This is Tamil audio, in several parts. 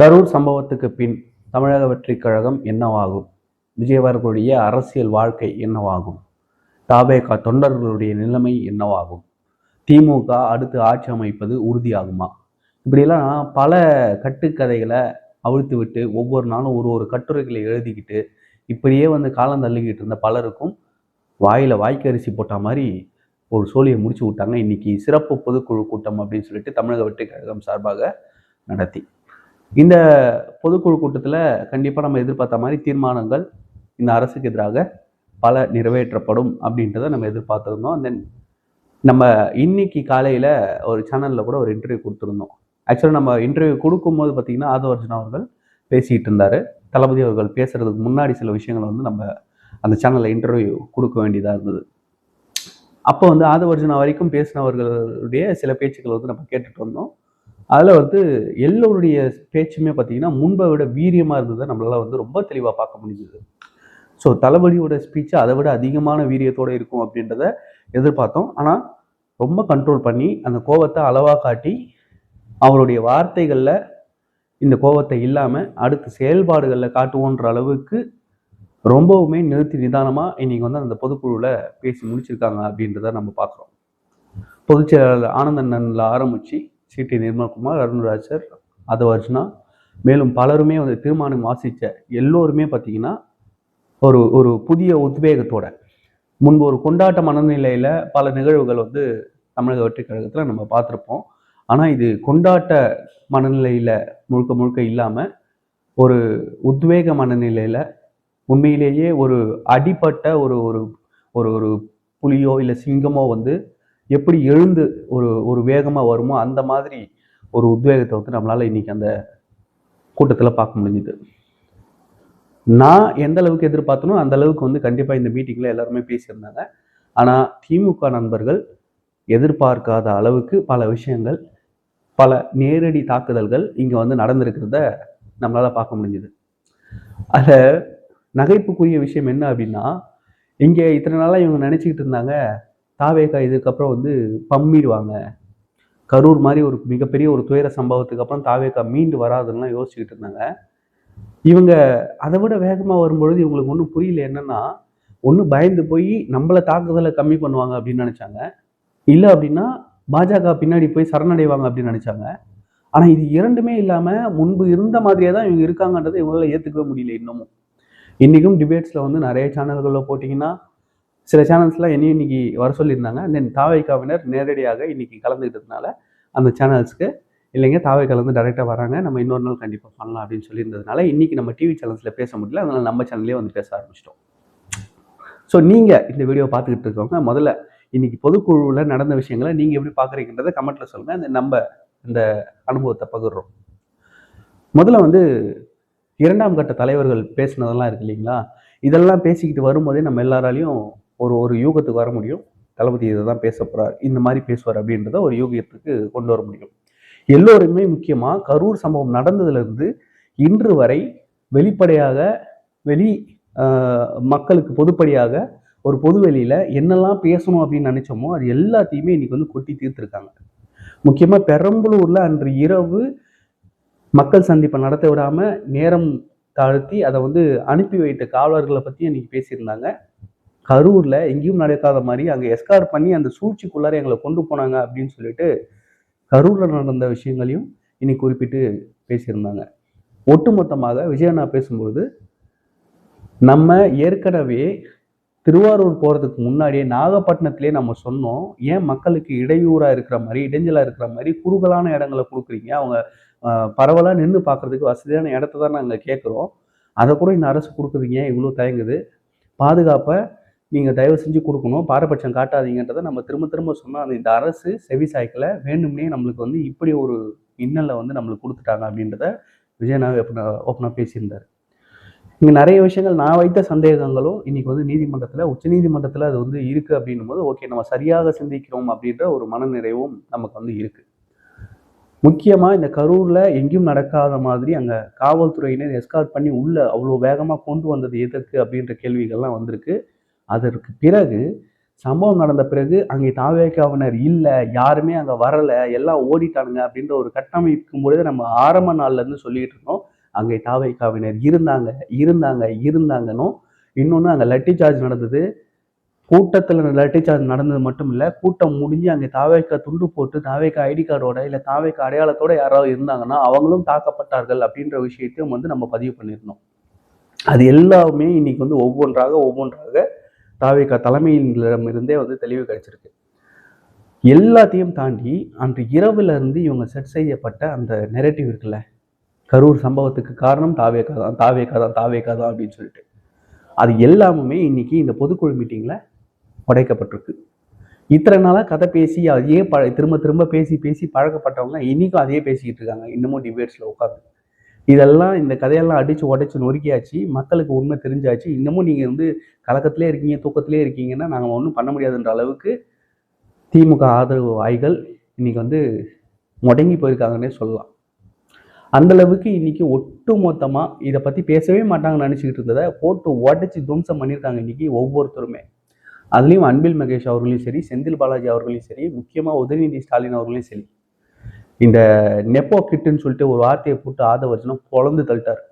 கரூர் சம்பவத்துக்கு பின் தமிழக வெற்றிக் கழகம் என்னவாகும்? விஜயவர்களுடைய அரசியல் வாழ்க்கை என்னவாகும்? தாபேகா தொண்டர்களுடைய நிலைமை என்னவாகும்? திமுக அடுத்து ஆட்சி அமைப்பது உறுதியாகுமா? இப்படியெல்லாம் பல கட்டுக்கதைகளை அவிழ்த்து விட்டு ஒவ்வொரு நாளும் ஒரு ஒரு கட்டுரைகளை எழுதிக்கிட்டு இப்படியே வந்து காலம் தள்ளிக்கிட்டு இருந்த பலருக்கும் வாயில வாய்க்கரிசி போட்ட மாதிரி ஒரு சோழியை முடிச்சு விட்டாங்க. இன்னைக்கு சிறப்பு பொதுக்குழு கூட்டம் அப்படின்னு சொல்லிட்டு தமிழக வெற்றிக் கழகம் சார்பாக நடத்தி. இந்த பொதுக்குழு கூட்டத்தில் கண்டிப்பாக நம்ம எதிர்பார்த்த மாதிரி தீர்மானங்கள் இந்த அரசுக்கு எதிராக பல நிறைவேற்றப்படும் அப்படின்றத நம்ம எதிர்பார்த்துருந்தோம். தென் நம்ம இன்னைக்கு காலையில் ஒரு சேனலில் கூட ஒரு இன்டர்வியூ கொடுத்துருந்தோம். ஆக்சுவலாக நம்ம இன்டர்வியூ கொடுக்கும்போது பார்த்திங்கன்னா ஆதவர்ஜன் அவர்கள் பேசிகிட்டு இருந்தார். தளபதி அவர்கள் பேசுகிறதுக்கு முன்னாடி சில விஷயங்களை வந்து நம்ம அந்த சேனலில் இன்டர்வியூ கொடுக்க வேண்டியதாக இருந்தது. அப்போ வந்து ஆதவர்ஜுனா வரைக்கும் பேசினவர்களுடைய சில பேச்சுக்கள் வந்து நம்ம கேட்டுட்டு வந்தோம். அதில் வந்து எல்லோருடைய பேச்சுமே பார்த்தீங்கன்னா முன்பை விட வீரியமாக இருந்ததை நம்மளால் வந்து ரொம்ப தெளிவாக பார்க்க முடிஞ்சது. ஸோ தளபதியோட ஸ்பீச்சு அதை விட அதிகமான வீரியத்தோடு இருக்கும் அப்படின்றத எதிர்பார்த்தோம். ஆனால் ரொம்ப கண்ட்ரோல் பண்ணி அந்த கோவத்தை அளவாக காட்டி அவருடைய வார்த்தைகளில் இந்த கோவத்தை இல்லாமல் அடுத்த செயல்பாடுகளில் காட்டுவோன்ற அளவுக்கு ரொம்பவுமே நிறுத்தி நிதானமாக இன்றைக்கி வந்து அந்த பொதுக்குழுவில் பேசி முடிச்சிருக்காங்க அப்படின்றத நம்ம பார்க்குறோம். பொதுச்செயலாளர் ஆனந்தண்ணனில் ஆரம்பித்து சிடி நிர்மல்குமார் அருண்ராஜர் அதவர்ஜுனா மேலும் பலருமே வந்து தீர்மானம் வாசித்த எல்லோருமே பார்த்தீங்கன்னா ஒரு ஒரு புதிய உத்வேகத்தோட. முன்பு ஒரு கொண்டாட்ட மனநிலையில் பல நிகழ்வுகள் வந்து தமிழக வெற்றிக் கழகத்தில் நம்ம பார்த்துருப்போம் ஆனால் இது கொண்டாட்ட மனநிலையில் முழுக்க முழுக்க இல்லாமல் ஒரு உத்வேக மனநிலையில் உண்மையிலேயே ஒரு அடிப்பட்ட ஒரு ஒரு ஒரு ஒரு புலியோ இல்லை சிங்கமோ வந்து எப்படி எழுந்து ஒரு ஒரு வேகமாக வருமோ அந்த மாதிரி ஒரு உத்வேகத்தை வந்து நம்மளால் இன்றைக்கி அந்த கூட்டத்தில் பார்க்க முடிஞ்சுது. நான் எந்த அளவுக்கு எதிர்பார்த்தனோ அந்த அளவுக்கு வந்து கண்டிப்பாக இந்த மீட்டிங்கில் எல்லாருமே பேசியிருந்தாங்க. ஆனால் திமுக நண்பர்கள் எதிர்பார்க்காத அளவுக்கு பல விஷயங்கள் பல நேரடி தாக்குதல்கள் இங்கே வந்து நடந்திருக்கிறத நம்மளால் பார்க்க முடிஞ்சுது. அதில் நகைப்புக்குரிய விஷயம் என்ன அப்படின்னா இங்கே இத்தனை நாளாக இவங்க நினச்சிக்கிட்டு இருந்தாங்க தாவேகா இதுக்கப்புறம் வந்து பம்மிடுவாங்க. கரூர் மாதிரி ஒரு மிகப்பெரிய ஒரு துயர சம்பவத்துக்கு அப்புறம் தாவேகா மீண்டு வராதுன்னெலாம் யோசிச்சுக்கிட்டு இருந்தாங்க. இவங்க அதை விட வேகமாக வரும்பொழுது இவங்களுக்கு ஒன்றும் புரியல என்னன்னா ஒன்று பயந்து போய் நம்மளை தாக்குதலை கம்மி பண்ணுவாங்க அப்படின்னு நினச்சாங்க. இல்லை அப்படின்னா பாஜக பின்னாடி போய் சரணடைவாங்க அப்படின்னு நினச்சாங்க. ஆனால் இது இரண்டுமே இல்லாமல் முன்பு இருந்த மாதிரியே தான் இவங்க இருக்காங்கன்றதை இவங்களால ஏற்றுக்கவே முடியல இன்னமும். இன்றைக்கும் டிபேட்ஸில் வந்து நிறைய சேனல்களில் போட்டிங்கன்னா சில சேனல்ஸ்லாம் என்னையும் இன்னைக்கு வர சொல்லியிருந்தாங்க. தென் தாவைக்காவினர் நேரடியாக இன்னைக்கு கலந்துக்கிட்டதுனால அந்த சேனல்ஸ்க்கு இல்லைங்க தாவை கலந்து டைரெக்டாக வராங்க. நம்ம இன்னொரு நாள் கண்டிப்பாக பண்ணலாம் அப்படின்னு சொல்லியிருந்ததுனால இன்னைக்கு நம்ம டிவி சேனல்ஸில் பேச முடியல. அதனால நம்ம சேனல்லே வந்து பேச ஆரம்பிச்சிட்டோம். ஸோ நீங்கள் இந்த வீடியோ பார்த்துக்கிட்டு இருக்கவங்க முதல்ல இன்னைக்கு பொதுக்குழுவில் நடந்த விஷயங்களை நீங்கள் எப்படி பார்க்குறீங்கன்றதை கமெண்ட்டில் சொல்லுங்கள் இந்த நம்ம இந்த அனுபவத்தை பகிர்றோம். முதல்ல வந்து இரண்டாம் கட்ட தலைவர்கள் பேசினதெல்லாம் இருக்கு இல்லைங்களா? இதெல்லாம் பேசிக்கிட்டு வரும்போதே நம்ம எல்லாராலையும் ஒரு ஒரு யூகத்துக்கு வர முடியும். தளபதி இதை தான் பேச போகிறார் இந்த மாதிரி பேசுவார் அப்படின்றத ஒரு யூகத்துக்கு கொண்டு வர முடியும். எல்லோருமே முக்கியமாக கரூர் சம்பவம் நடந்ததுலேருந்து இன்று வரை வெளிப்படையாக வெளி மக்களுக்கு பொதுப்படியாக ஒரு பொதுவெளியில் என்னெல்லாம் பேசணும் அப்படின்னு நினச்சோமோ அது எல்லாத்தையுமே இன்னைக்கு வந்து கொட்டி தீர்த்துருக்காங்க. முக்கியமாக பெரம்பலூரில் அன்று இரவு மக்கள் சந்திப்பை நடத்த விடாமல் நேரம் தாழ்த்தி அதை வந்து அனுப்பி வைத்த காவலர்களை பற்றி இன்னைக்கு பேசியிருந்தாங்க. கரூரில் எங்கேயும் நடக்காத மாதிரி அங்கே எஸ்கார் பண்ணி அந்த சூழ்ச்சிக்குள்ளார எங்களை கொண்டு போனாங்க அப்படின்னு சொல்லிட்டு கரூரில் நடந்த விஷயங்களையும் இன்னைக்கு குறிப்பிட்டு பேசியிருந்தாங்க. ஒட்டுமொத்தமாக விஜயண்ணா பேசும்பொழுது நம்ம ஏற்கனவே திருவாரூர் போகிறதுக்கு முன்னாடியே நாகப்பட்டினத்திலே நம்ம சொன்னோம் ஏன் மக்களுக்கு இடையூறாக இருக்கிற மாதிரி இடைஞ்சலாக இருக்கிற மாதிரி குறுகலான இடங்களை கொடுக்குறீங்க அவங்க பரவலாக நின்று பார்க்கறதுக்கு வசதியான இடத்த தான் நாங்கள் கேட்குறோம். அதை கூட இந்த அரசு கொடுக்குறீங்க இவ்வளோ தயங்குது. பாதுகாப்பை நீங்கள் தயவு செஞ்சு கொடுக்கணும். பாரபட்சம் காட்டாதீங்கன்றதை நம்ம திரும்ப திரும்ப சொன்னால் அந்த இந்த அரசு செவி சாய்க்கில். வேண்டும்னே நம்மளுக்கு வந்து இப்படி ஒரு இன்னலை வந்து நம்மளுக்கு கொடுத்துட்டாங்க அப்படின்றத விஜயநாக ஓப்பனாக பேசியிருந்தார். இங்கே நிறைய விஷயங்கள் நான் வைத்த சந்தேகங்களும் இன்னைக்கு வந்து நீதிமன்றத்தில் உச்சநீதிமன்றத்தில் அது வந்து இருக்குது அப்படின்னும் போது ஓகே நம்ம சரியாக சிந்திக்கிறோம் அப்படின்ற ஒரு மனநிறைவும் நமக்கு வந்து இருக்குது முக்கியமாக இந்த கரூரில் எங்கேயும் நடக்காத மாதிரி அங்கே காவல்துறையினர் எஸ்கார்ட் பண்ணி உள்ள அவ்வளோ வேகமாக கொண்டு வந்தது எதற்கு அப்படின்ற கேள்விகள்லாம் வந்திருக்கு. அதற்கு பிறகு சம்பவம் நடந்த பிறகு அங்கே தாவேக்காவினர் இல்லை யாருமே அங்கே வரலை எல்லாம் ஓடிட்டானுங்க அப்படின்ற ஒரு கட்டமைக்கும் பொழுது நம்ம ஆரம்ப நாள்லேருந்து சொல்லிட்டு இருந்தோம். அங்கே தாவேக்காவினர் இருந்தாங்க இருந்தாங்க இருந்தாங்கன்னும். இன்னொன்று அங்கே லட்டி சார்ஜ் நடந்தது. கூட்டத்தில் லட்டி சார்ஜ் நடந்தது மட்டும் இல்லை கூட்டம் முடிஞ்சு அங்கே தாவேக்கா துண்டு போட்டு தாவேக்கா ஐடி கார்டோட இல்லை தாவேக்கா அடையாளத்தோட யாராவது இருந்தாங்கன்னா அவங்களும் தாக்கப்பட்டார்கள் அப்படின்ற விஷயத்தையும் வந்து நம்ம பதிவு பண்ணியிருந்தோம். அது எல்லாமே இன்னைக்கு வந்து ஒவ்வொன்றாக ஒவ்வொன்றாக தாவேக்கா தலைமையிலிருந்தே வந்து தெளிவு கிடைச்சிருக்கு. எல்லாத்தையும் தாண்டி அன்று இரவுல இருந்து இவங்க செட் செய்யப்பட்ட அந்த நெரட்டிவ் இருக்குல்ல கரூர் சம்பவத்துக்கு காரணம் தாவேக்கா தான் தாவேக்கா தான் தாவேக்கா தான் அப்படின்னு சொல்லிட்டு. அது எல்லாமுமே இன்னைக்கு இந்த பொதுக்குழு மீட்டிங்கில் உடைக்கப்பட்டிருக்கு. இத்தனை நாளாக கதை பேசி அதையே ப திரும்ப திரும்ப பேசி பேசி பழக்கப்பட்டவங்க இன்னைக்கும் அதையே பேசிக்கிட்டு இருக்காங்க. இன்னமும் டிபேட்ஸில் உட்காந்து இதெல்லாம் இந்த கதையெல்லாம் அடித்து உடைச்சு நொறுக்கியாச்சு. மக்களுக்கு உண்மை தெரிஞ்சாச்சு. இன்னமும் நீங்கள் வந்து கலக்கத்திலே இருக்கீங்க தூக்கத்திலே இருக்கீங்கன்னா நாங்கள் ஒன்றும் பண்ண முடியாதுன்ற அளவுக்கு திமுக ஆதரவு வாய்கள் இன்னைக்கு வந்து முடங்கி போயிருக்காங்கன்னே சொல்லலாம். அந்தளவுக்கு இன்றைக்கி இன்னைக்கு ஒட்டு மொத்தமாக இதை பற்றி பேசவே மாட்டாங்கன்னு நினச்சிக்கிட்டு இருந்ததை போட்டு உடச்சி துவம்சம் பண்ணியிருக்காங்க இன்னைக்கு ஒவ்வொருத்தருமே. அதுலேயும் அன்பில் மகேஷ் அவர்களையும் சரி செந்தில் பாலாஜி அவர்களையும் சரி முக்கியமாக உதயநிதி ஸ்டாலின் அவர்களையும் சரி. இந்த நெப்போ கிட்டுன்னு சொல்லிட்டு ஒரு வார்த்தையை போட்டு ஆதவர்ஜனம் பொழந்து தள்ளிட்டார்.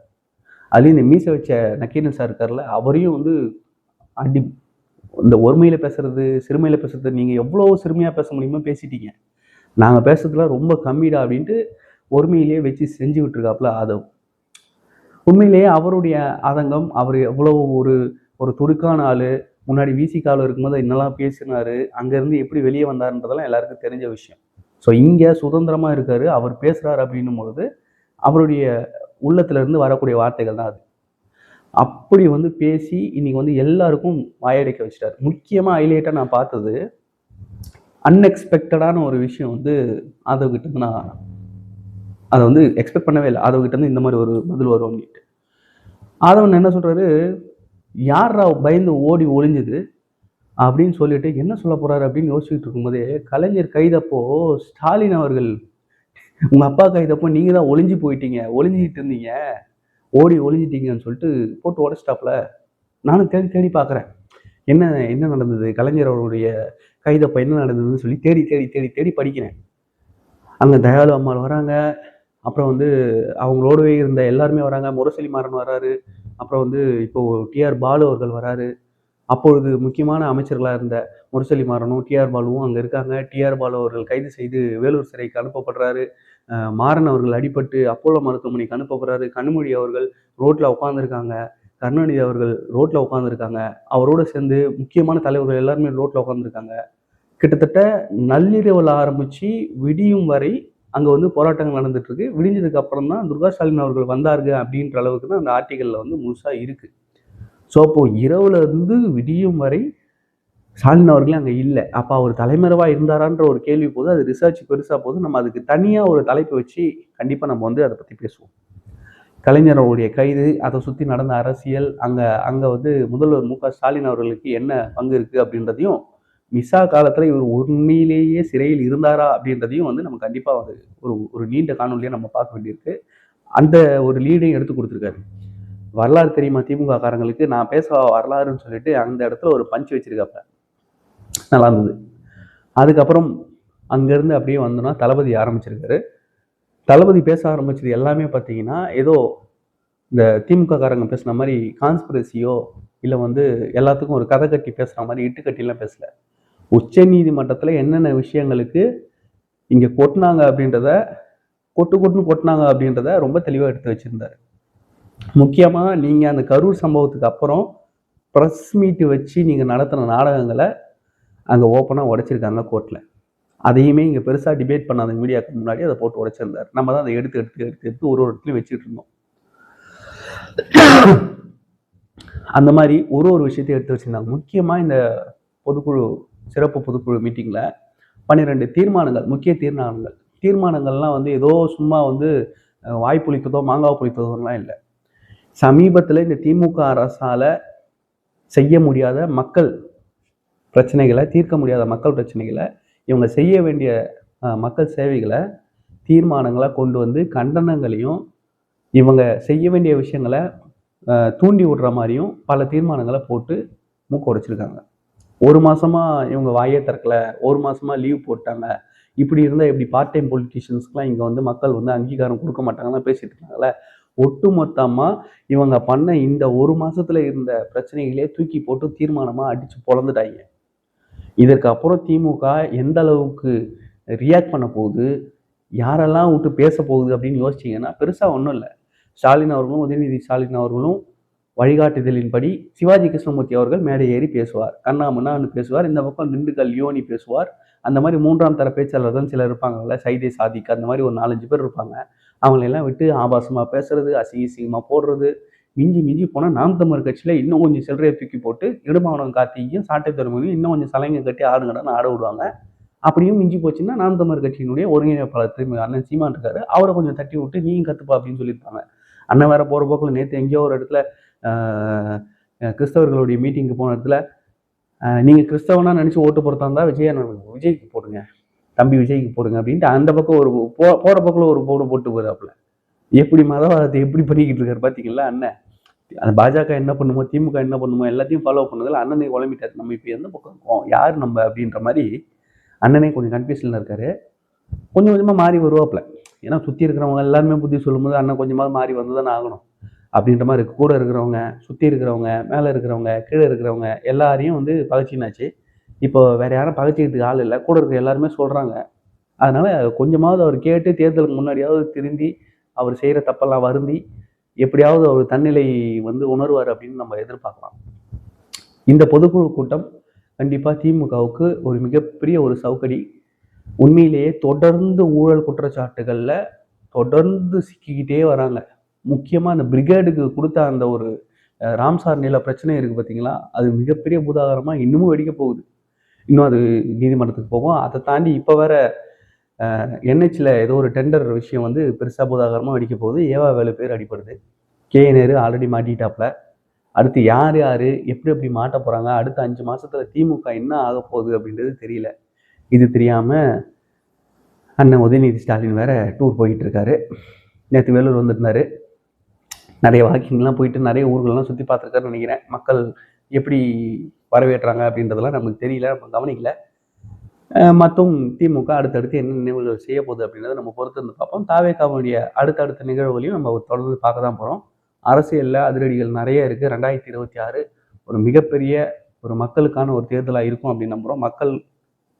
அதுலேயும் இந்த மீசை வச்ச நக்கீரன் சார் இருக்கார்ல அவரையும் வந்து அடி இந்த ஒருமையில் பேசுறது சிறுமையில் பேசுறது நீங்கள் எவ்வளோ சிறுமையாக பேச முடியுமோ பேசிட்டீங்க. நாங்கள் பேசுறதுலாம் ரொம்ப கம்மிடா அப்படின்ட்டு ஒருமையிலேயே வச்சு செஞ்சு விட்டுருக்காப்புல ஆதவ். உண்மையிலேயே அவருடைய ஆதங்கம் அவர் எவ்வளோ ஒரு ஒரு துடுக்கான ஆள் முன்னாடி விசிகாவில் இருக்கும்போது என்னெல்லாம் பேசினாரு அங்கேருந்து எப்படி வெளியே வந்தாருன்றதெல்லாம் எல்லாருக்கும் தெரிஞ்ச விஷயம். ஸோ இங்கே சுதந்திரமாக இருக்கார் அவர் பேசுகிறார் அப்படின்னும் பொழுது அவருடைய உள்ளத்துல இருந்து வரக்கூடிய வார்த்தைகள் தான் அது. அப்படி வந்து பேசி இன்னைக்கு வந்து எல்லாருக்கும் வாயடைக்க வச்சிட்டார். முக்கியமாக ஹைலைட்டாக நான் பார்த்தது அன்எக்ஸ்பெக்டடான ஒரு விஷயம் வந்து ஆதவ் இருந்து நான் அதை வந்து எக்ஸ்பெக்ட் பண்ணவே இல்லை. ஆதவ் இருந்து இந்த மாதிரி ஒரு பதில் வரும் அப்படின்ட்டு. ஆதவன் என்ன சொல்கிறாரு யாரா பயந்து ஓடி ஒளிஞ்சுது? அப்படின்னு சொல்லிட்டு என்ன சொல்ல போறாரு அப்படின்னு யோசிச்சுட்டு இருக்கும்போது கலைஞர் கைதப்போ ஸ்டாலின் அவர்கள் உங்க அப்பா கைதப்போ நீங்க தான் ஒளிஞ்சு போயிட்டீங்க ஒளிஞ்சிக்கிட்டு இருந்தீங்க ஓடி ஒளிஞ்சிட்டீங்கன்னு சொல்லிட்டு போட்டு உடச்சிட்டாப்ல நானும் தேடி தேடி பார்க்குறேன். என்ன என்ன நடந்தது? கலைஞர் அவருடைய கைதப்போ என்ன நடந்ததுன்னு சொல்லி தேடி தேடி தேடி தேடி படிக்கிறேன். அங்கே தயாளு அம்மாள் வராங்க. அப்புறம் வந்து அவங்களோடவே இருந்த எல்லாருமே வராங்க. முரசொலி மாறன் வராரு. அப்புறம் வந்து இப்போ டிஆர் பாலு அவர்கள் வராரு. அப்பொழுது முக்கியமான அமைச்சர்களாக இருந்த முரசொலி மாறனும் டிஆர் பாலுவும் அங்கே இருக்காங்க. டிஆர் பாலு அவர்கள் கைது செய்து வேலூர் சிறைக்கு அனுப்பப்படுறாரு. மாறன் அவர்கள் அடிபட்டு அப்போலோ மருத்துவமனைக்கு அனுப்பப்படுறாரு. கண்மொழி அவர்கள் ரோட்டில் உட்காந்துருக்காங்க கருணாநிதி அவர்கள் ரோட்டில் உட்காந்துருக்காங்க அவரோட சேர்ந்து முக்கியமான தலைவர்கள் எல்லாருமே ரோட்டில் உட்காந்துருக்காங்க கிட்டத்தட்ட நள்ளிரவில் ஆரம்பித்து விடியும் வரை அங்கே வந்து போராட்டங்கள் நடந்துட்டு இருக்கு. விடிஞ்சதுக்கு அப்புறம் தான் துர்கா ஸ்டாலின் அவர்கள் வந்தாருங்க அப்படின்ற அளவுக்கு தான் அந்த ஆர்டிகளில் வந்து முழுசாக இருக்குது ஸோ அப்போது இரவுலேருந்து விடியும் வரை ஸ்டாலின் அவர்களே அங்கே இல்லை. அப்போ அவர் தலைமறைவாக இருந்தாரான்ற ஒரு கேள்வி போது அது ரிசர்ச் பெருசாக போது நம்ம அதுக்கு தனியாக ஒரு தலைப்பு வச்சு கண்டிப்பாக நம்ம வந்து அதை பற்றி பேசுவோம். கலைஞர் அவருடைய கைது அதை சுற்றி நடந்த அரசியல் அங்கே அங்கே வந்து முதல்வர் மு க ஸ்டாலின் அவர்களுக்கு என்ன பங்கு இருக்குது அப்படின்றதையும் மிசா காலத்தில் இவர் உண்மையிலேயே சிறையில் இருந்தாரா அப்படின்றதையும் வந்து நம்ம கண்டிப்பாக வந்து ஒரு ஒரு நீண்ட காணொலியாக நம்ம பார்க்க வேண்டியிருக்கு. அந்த ஒரு லீடையும் எடுத்து கொடுத்துருக்காரு. வரலாறு தெரியுமா திமுக காரங்களுக்கு நான் பேச வரலாறுன்னு சொல்லிட்டு அந்த இடத்துல ஒரு பஞ்ச் வச்சிருக்காப்ப நல்லா இருந்தது. அதுக்கப்புறம் அங்கேருந்து அப்படியே வந்தோன்னா தளபதி ஆரம்பிச்சிருக்காரு. தளபதி பேச ஆரம்பிச்சது எல்லாமே பார்த்தீங்கன்னா ஏதோ இந்த திமுக காரங்க பேசுன மாதிரி கான்ஸ்பிரசியோ இல்லை வந்து எல்லாத்துக்கும் ஒரு கதை கட்டி பேசுகிற மாதிரி இட்டு கட்டிலாம் பேசல. உச்ச நீதிமன்றத்தில் என்னென்ன விஷயங்களுக்கு இங்கே கொட்டினாங்க அப்படின்றத கொட்டு கொட்டுன்னு கொட்டினாங்க அப்படின்றத ரொம்ப தெளிவாக எடுத்து வச்சுருந்தாரு. முக்கியமாக நீங்கள் அந்த கரூர் சம்பவத்துக்கு அப்புறம் ப்ரெஸ் மீட்டு வச்சு நீங்கள் நடத்தின நாடகங்களை அங்கே ஓப்பனாக உடைச்சிருக்காங்க கோர்ட்டில் அதையுமே இங்கே பெருசாக டிபேட் பண்ணாத மீடியாவுக்கு முன்னாடி அதை போட்டு உடைச்சிருந்தார். நம்ம தான் அதை எடுத்து எடுத்து எடுத்து எடுத்து ஒரு ஒரு இடத்துலையும் வச்சுட்டு இருந்தோம். அந்த மாதிரி ஒரு ஒரு விஷயத்தையும் எடுத்து வச்சிருந்தாங்க. முக்கியமாக இந்த பொதுக்குழு சிறப்பு பொதுக்குழு மீட்டிங்கில் பன்னிரெண்டு தீர்மானங்கள் முக்கிய தீர்மானங்கள். தீர்மானங்கள்லாம் வந்து ஏதோ சும்மா வந்து வாய் புளித்ததோ மாங்காய் புளித்ததோலாம் இல்லை. சமீபத்தில் இந்த திமுக அரசால் செய்ய முடியாத மக்கள் பிரச்சனைகளை தீர்க்க முடியாத மக்கள் பிரச்சனைகளை இவங்க செய்ய வேண்டிய மக்கள் சேவைகளை தீர்மானங்களை கொண்டு வந்து கண்டனங்களையும் இவங்க செய்ய வேண்டிய விஷயங்களை தூண்டி விடுற மாதிரியும் பல தீர்மானங்களை போட்டு மூக்க உடைச்சிருக்காங்க. ஒரு மாதமாக இவங்க வாயே திறக்கலை ஒரு மாதமாக லீவ் போட்டாங்க இப்படி இருந்தால் இப்படி பார்ட் டைம் பொலிட்டீஷியன்ஸ்க்குலாம் இங்கே வந்து மக்கள் வந்து அங்கீகாரம் கொடுக்க மாட்டாங்கன்னு பேசிட்டு இருக்காங்கல்ல ஒட்டு மொத்தமாக இவங்க பண்ண இந்த ஒரு மாதத்தில் இருந்த பிரச்சனைகளே தூக்கி போட்டு தீர்மானமாக அடித்து பொழந்துட்டாங்க. இதற்கு அப்புறம் திமுக எந்த அளவுக்கு ரியாக்ட் பண்ண போகுது யாரெல்லாம் விட்டு பேச போகுது அப்படின்னு யோசிச்சீங்கன்னா பெருசாக ஒன்றும் இல்லை. ஸ்டாலின் அவர்களும் உதயநிதி ஸ்டாலின் அவர்களும் வழிகாட்டுதலின்படி சிவாஜி கிருஷ்ணமூர்த்தி அவர்கள் மேடை ஏறி பேசுவார். அண்ணாமண்ணான்னு பேசுவார். இந்த பக்கம் திண்டுக்கல் லியோனி பேசுவார். அந்த மாதிரி மூன்றாம் தர பேச்சாளர் தான் சிலர் இருப்பாங்கல்ல சைதை சாதிக் அந்த மாதிரி ஒரு நாலஞ்சு பேர் இருப்பாங்க. அவங்களெல்லாம் விட்டு ஆபாசமாக பேசுறது அசிங்க அசிங்கமாக போடுறது மிஞ்சி மிஞ்சி போனால் நாம் தமிழர் கட்சியில் இன்னும் கொஞ்சம் சில்லறையை தூக்கி போட்டு இடுமாவனம் கார்த்திகையும் சாட்டை துறைமுகையும் இன்னும் கொஞ்சம் சலைங்க கட்டி ஆடுங்கடன்னு ஆட விடுவாங்க. அப்படியும் மிஞ்சி போச்சுன்னா நாம் தமிழர் கட்சியினுடைய ஒருங்கிணைப்பாளர் திரும்பி அண்ணன் சீமான் இருக்காரு. அவரை கொஞ்சம் தட்டி விட்டு நீயும் கற்றுப்பா அப்படின்னு சொல்லியிருப்பாங்க. அண்ணன் வேற போகிற போக்கில் நேற்று எங்கேயோ ஒரு இடத்துல கிறிஸ்தவர்களுடைய மீட்டிங்க்கு போன இடத்துல நீங்கள் கிறிஸ்தவனா நினச்சி ஓட்டு போடுறதா இருந்தால் விஜய் விஜய்க்கு போடுங்க தம்பி விஜய்க்கு போடுங்க அப்படின்ட்டு அந்த பக்கம் ஒரு போ போகிற பக்கம் ஒரு போடு போட்டு போயிடாப்புல எப்படி மதவாதத்தை எப்படி பண்ணிக்கிட்டு இருக்காரு பார்த்தீங்களா அண்ணன் அந்த பாஜக என்ன பண்ணுமோ திமுக என்ன பண்ணுமோ எல்லாத்தையும் ஃபாலோ பண்ணதில் அண்ணனை குழம்பிட்டார். நம்ம இப்போ எந்த பக்கம் இருக்கோம்? யார் நம்ம அப்படின்ற மாதிரி அண்ணனே கொஞ்சம் கன்ஃபியூஷனில் இருக்காரு. கொஞ்சம் கொஞ்சமாக மாறி வருவாப்புல. ஏன்னா சுற்றி இருக்கிறவங்க எல்லாருமே புத்தி சொல்லும்போது அண்ணன் கொஞ்சமாவது மாறி வந்து தானே ஆகணும். அப்படின்ற மாதிரி இருக்கு. கூட இருக்கிறவங்க சுற்றி இருக்கிறவங்க மேலே இருக்கிறவங்க கீழே இருக்கிறவங்க எல்லாரையும் வந்து பகச்சினாச்சு இப்போ வேறு யாரும் பகச்சிக்கிறதுக்கு ஆள் இல்லை. கூட இருக்கிற எல்லாருமே சொல்கிறாங்க அதனால் கொஞ்சமாவது அவர் கேட்டு தேர்தலுக்கு முன்னாடியாவது திருந்தி அவர் செய்கிற தப்பெல்லாம் வருந்தி எப்படியாவது அவர் தன்னிலை வந்து உணர்வார் அப்படின்னு நம்ம எதிர்பார்க்கலாம். இந்த பொதுக்குழு கூட்டம் கண்டிப்பாக திமுகவுக்கு ஒரு மிகப்பெரிய ஒரு சவுக்கடி. உண்மையிலேயே தொடர்ந்து ஊழல் குற்றச்சாட்டுகளில் தொடர்ந்து சிக்கிக்கிட்டே வராங்க. முக்கியமாக அந்த பிரிகேடுக்கு கொடுத்த அந்த ஒரு ராம்சார் நில பிரச்சனை இருக்குது பார்த்தீங்களா அது மிகப்பெரிய பூதாகரமாக இன்னமும் வெடிக்க போகுது. இன்னும் அது நீதிமன்றத்துக்கு போகும். அதை தாண்டி இப்போ வேற என்ஹெச்சில் ஏதோ ஒரு டெண்டர் விஷயம் வந்து பெருசாக பூதாகரமாக வெடிக்க போகுது. ஏவா வேலு பேர் அடிப்படுது கே நேரு ஆல்ரெடி மாட்டிட்டாப்ல. அடுத்து யார் யார்? எப்படி எப்படி மாட்ட போகிறாங்க அடுத்த அஞ்சு மாதத்தில் திமுக என்ன ஆக போகுது அப்படின்றது தெரியல. இது தெரியாமல் அண்ணன் உதயநிதி ஸ்டாலின் வேற டூர் போயிட்டு இருக்காரு. நேற்று வேலூர் வந்திருந்தாரு. நிறைய வாக்கிங்லாம் போயிட்டு நிறைய ஊர்கள்லாம் சுற்றி பார்த்துருக்காருன்னு நினைக்கிறேன். மக்கள் எப்படி வரவேற்றாங்க அப்படின்றதெல்லாம் நமக்கு தெரியல நம்ம கவனிக்கல. மற்றும் திமுக அடுத்தடுத்து என்ன நினைவுகள் செய்ய போகுது அப்படின்றத நம்ம பொறுத்து இருந்து பார்ப்போம். தாவேக்காவுடைய அடுத்தடுத்த நிகழ்வுகளையும் நம்ம தொடர்ந்து பார்க்க தான் போகிறோம் அரசியலில் அதிரடிகள் நிறைய இருக்குது ரெண்டாயிரத்தி இருபத்தி ஆறு ஒரு மிகப்பெரிய ஒரு மக்களுக்கான ஒரு தேர்தலாக இருக்கும் அப்படின்னு நம்புகிறோம் மக்கள்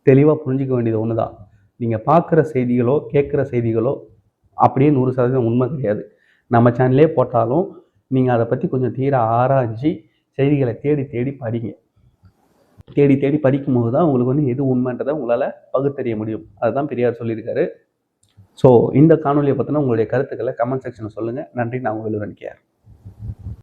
தெளிவாக புரிஞ்சிக்க வேண்டியது ஒன்று தான் நீங்கள் பார்க்குற செய்திகளோ கேட்குற செய்திகளோ அப்படியே நூறு சதவீதம் உண்மை கிடையாது. நம்ம சேனல்லே போட்டாலும் நீங்கள் அதை பற்றி கொஞ்சம் தீர ஆராய்ச்சி செய்திகளை தேடி தேடி படிங்க. தேடி தேடி படிக்கும்போது தான் உங்களுக்கு வந்து எது உண்மைன்றதை உங்களால் பகுத்தறிய முடியும். அதுதான் பெரியார் சொல்லியிருக்காரு. ஸோ இந்த காணொலியை பற்றின உங்களுடைய கருத்துக்களை கமெண்ட் செக்ஷனில் சொல்லுங்கள் நன்றி. நான் உங்கள் நினைக்கிறேன்